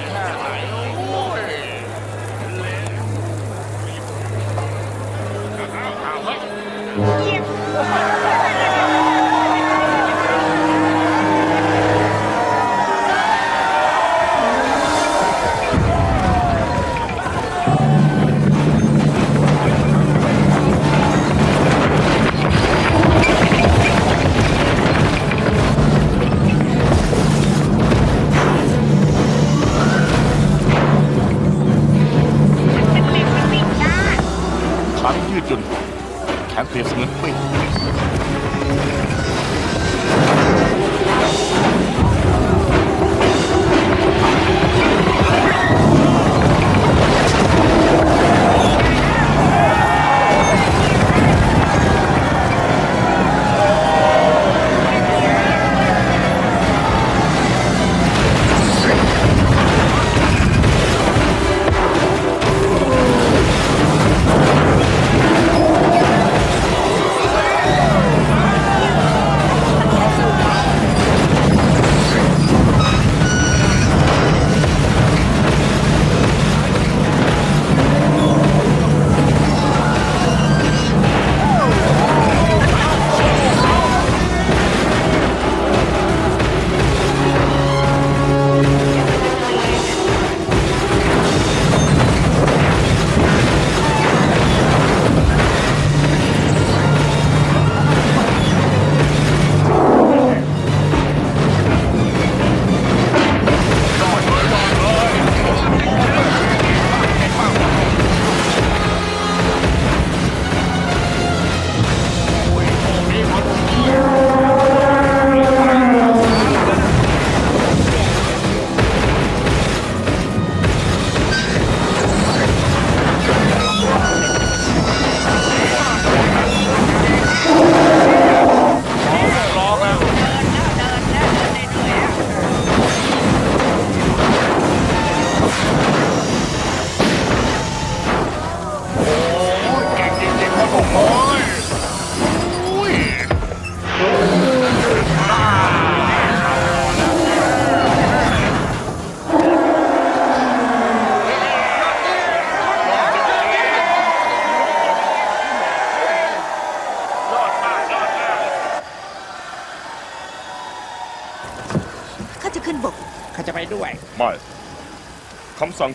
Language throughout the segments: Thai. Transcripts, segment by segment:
Yeah. 还可以很贵。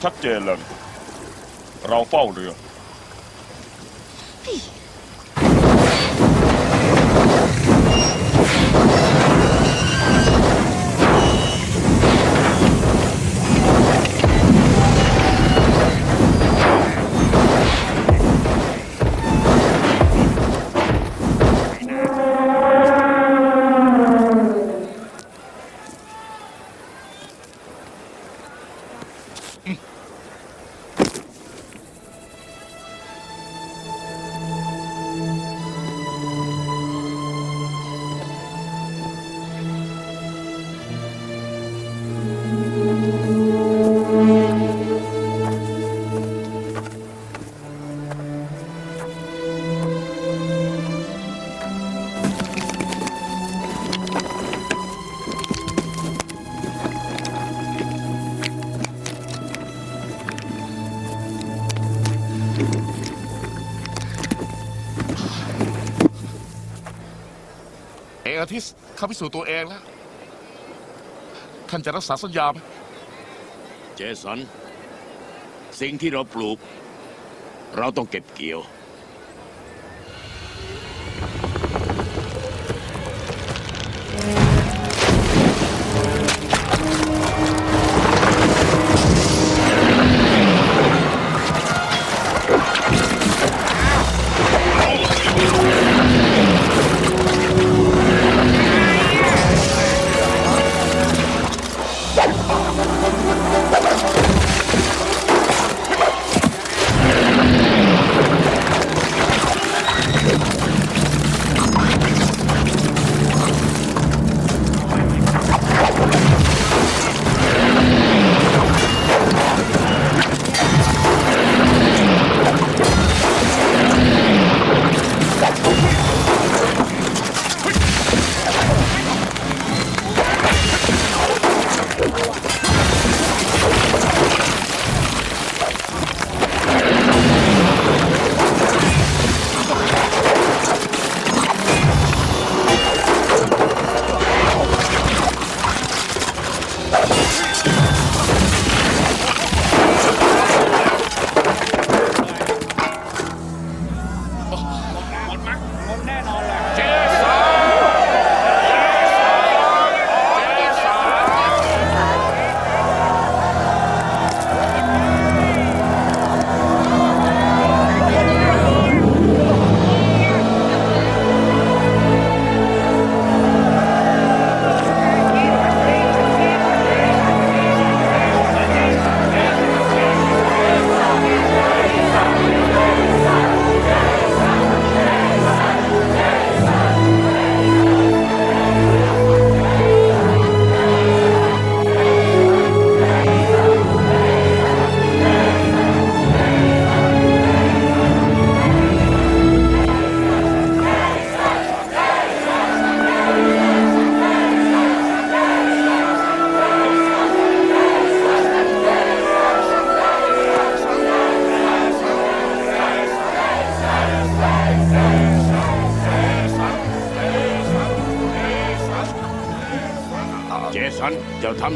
ชัดเจนเลยเราเฝ้าเรือ อาทิสข้าพิสูจน์ตัวเองแล้ว ท่านจะรักษาสัญญาไหมเจสัน สิ่งที่เราปลูก เราต้องเก็บเกี่ยว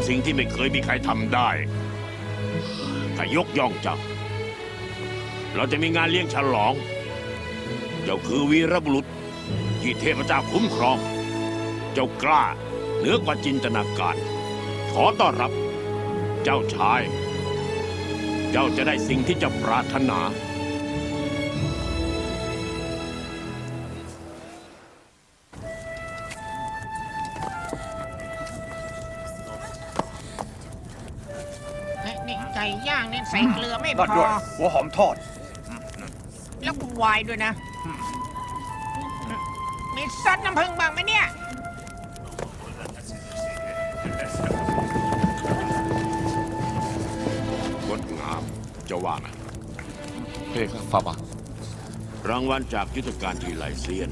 สิ่งที่ไม่เคยมีใครทำได้ ถ้ายกย่องเจ้าเราจะมีงานเลี้ยงฉลอง เจ้าคือวีรบุรุษที่เทพเจ้าคุ้มครอง เจ้ากล้าเหนือกว่าจินตนาการ ขอต้อนรับ เจ้าชาย เจ้าจะได้สิ่งที่เจะปรารถนา ใส่เกลือไม่พนั่นอด้วยหัวหอมทอด แล้วก็วายด้วยนะ มีซอสน้ำผึ้งบ้างไหมเนี่ย งดงามจะว่าไงเฮ้ครับฟาบาทรางวัลจากยุทธการทีไลเซียน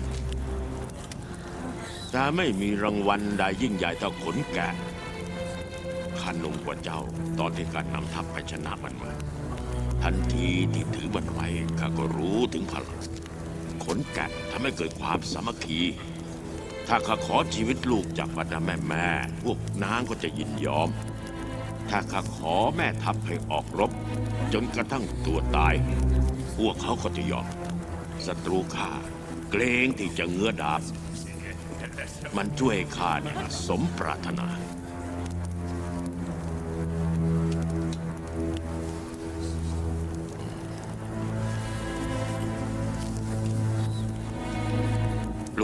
แต่ไม่มีรางวัลใดยิ่งใหญ่เท่าขนแกะ ข้าหนุ่มกว่าเจ้า ตอนที่การนำทัพไปชนะมันมาทันทีที่ถือมันไว้ข้าก็รู้ถึงพลังขนแกะทำให้เกิดความสามัคคี ถ้าข้าขอชีวิตลูกจากบรรดาแม่แม่พวกนางก็จะยินยอม ถ้าข้าขอแม่ทัพให้ออกรบ จนกระทั่งตัวตาย พวกเขาก็จะยอมศัตรูข้าเกรงที่จะเงื้อดาบ มันช่วยข้าเนี่ยสมปรารถนา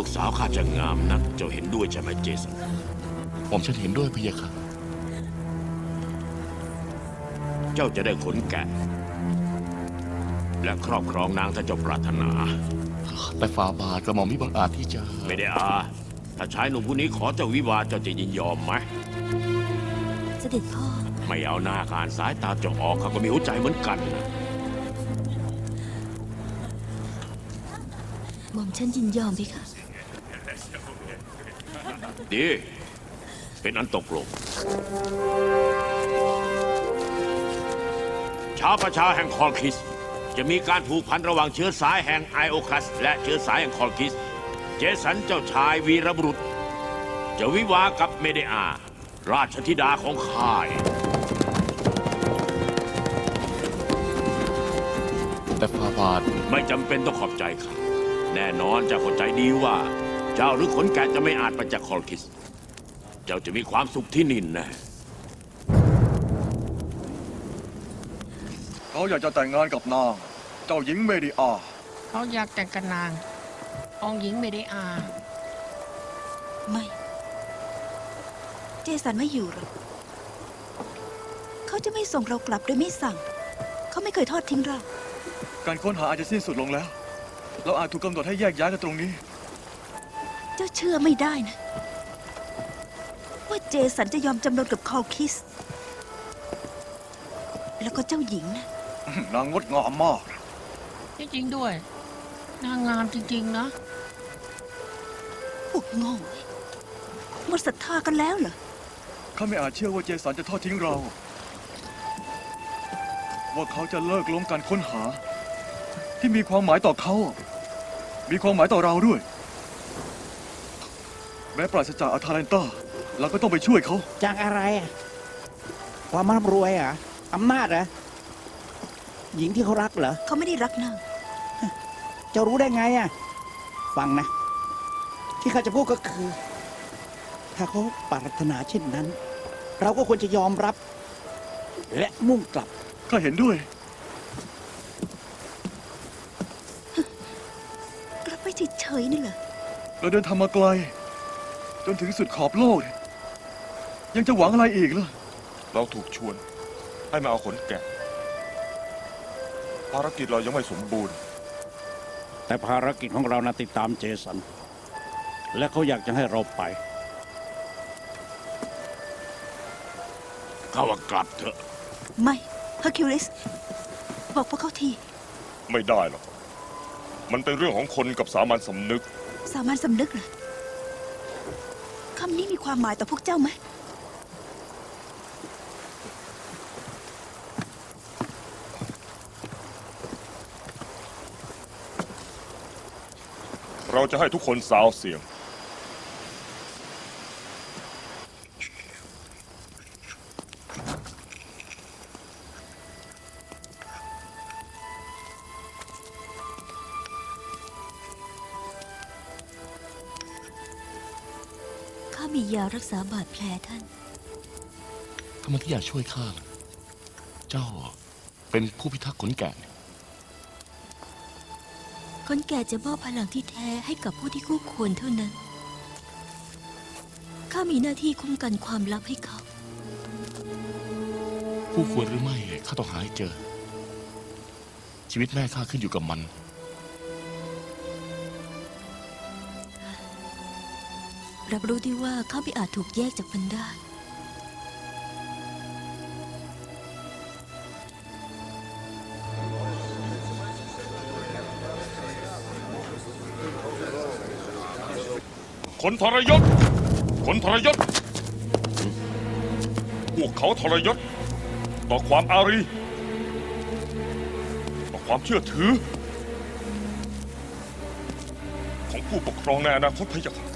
ลูกสาวข้าจะงามนัก เจ้าเห็นด้วยใช่ไหมเจสัน ผมฉันเห็นด้วยพี่ค่ะ เจ้าจะได้ขนแกะ และครอบครองนางถ้าเจ้าปรารถนา แต่ฟาบาทกระหม่อมมิบังอาจที่จะ ไม่ได้อา ถ้าชายหนุ่มผู้นี้ขอเจ้าวิวาห์เจ้าจะยินยอมไหม เสด็จพ่อ ไม่เอาหน้าการสายตาเจ้าออกเขาก็มีหัวใจเหมือนกันนะหม่อมฉันยินยอมพี่ค่ะ ดี เป็นอันตกลง ชาวประชาแห่งคอลคิส จะมีการผูกพันระหว่างเชื้อสายแห่งไอโอคัส และเชื้อสายแห่งคอลคิส เจสันเจ้าชายวีรบุรุษ จะวิวากับเมเดอา ราชธิดาของข้ายแต่ฟาบาทไม่จำเป็นต้องขอบใจข้าแน่นอนเจ้าเข้าใจดีว่า เจ้าหรือขนแกะจะไม่อาจไปจากคอลคิส เจ้าจะมีความสุขที่นินแน่เขาอยากจะแต่งงานกับนาง เจ้าหญิงเมดิอา เขาอยากแต่งกับนางองค์หญิงไม่ได้อาไม่ เจสันไม่อยู่หรอกเขาจะไม่ส่งเรากลับโดยไม่สั่ง เขาไม่เคยทอดทิ้งเรา การค้นหาอาจจะสิ้นสุดลงแล้ว เราอาจถูกกำหนดให้แยกย้ายกันตรงนี้ เจ้าเชื่อไม่ได้นะ ว่าเจสันจะยอมจำนนกับคอลคิส แล้วก็เจ้าหญิงนะ นางงดงามมาก จริงๆด้วย นางงามจริง ๆ นะ พวกโง่หมดศรัทธากันแล้วเหรอ ข้าไม่อาจเชื่อว่าเจสันจะทอดทิ้งเรา ว่าเขาจะเลิกล้มการค้นหา ที่มีความหมายต่อเขา มีความหมายต่อเราด้วย แม้ปราศจากอาทาเลนต้าเราก็ต้องไปช่วยเขาจากอะไรอะความร่ำรวยอะอำนาจเหรอหญิงที่เขารักเหรอ เขาไม่ได้รักนางจะรู้ได้ไงอะ ฟังนะ ที่ข้าจะพูดก็คือ ถ้าเขาปรารถนาเช่นนั้น เราก็ควรจะยอมรับ และมุ่งกลับข้าเห็นด้วย กลับไปเฉยๆนี่เหรอเราเดินทางมาไกล จนถึงสุดขอบโลกเนี่ยยังจะหวังอะไรอีกล่ะ เราถูกชวน ให้มาเอาขนแกะ ภารกิจเรายังไม่สมบูรณ์ แต่ภารกิจของเรานะติดตามเจสัน และเขาอยากจะให้เราไป เขาว่ากลับเถอะ ไม่เฮอร์คิวลิส บอกพวกเขาที ไม่ได้หรอก มันเป็นเรื่องของคนกับสามัญสำนึก สามัญสำนึกเหรอคำนี้มีความหมายต่อพวกเจ้าไหม เราจะให้ทุกคนสาวเสียง กษาบาดแผลท่าน ทำไมที่อยากช่วยข้าล่ะ เจ้าเป็นผู้พิทักษ์ขนแกะคนแก่จะมอบพลังที่แท้ให้กับผู้ที่คู่ควรเท่านั้น ข้ามีหน้าที่คุ้มกันความลับให้เขา ผู้ควรหรือไม่ข้าต้องหาให้เจอ ชีวิตแม่ข้าขึ้นอยู่กับมัน รับรู้ดีว่าเขาไม่อาจถูกแยกจากมันได้ คนทรยศ คนทรยศ พวกเขาทรยศ ต่อความอารี ต่อความเชื่อถือ ของผู้ปกครองในอนาคตพะยะค่ะ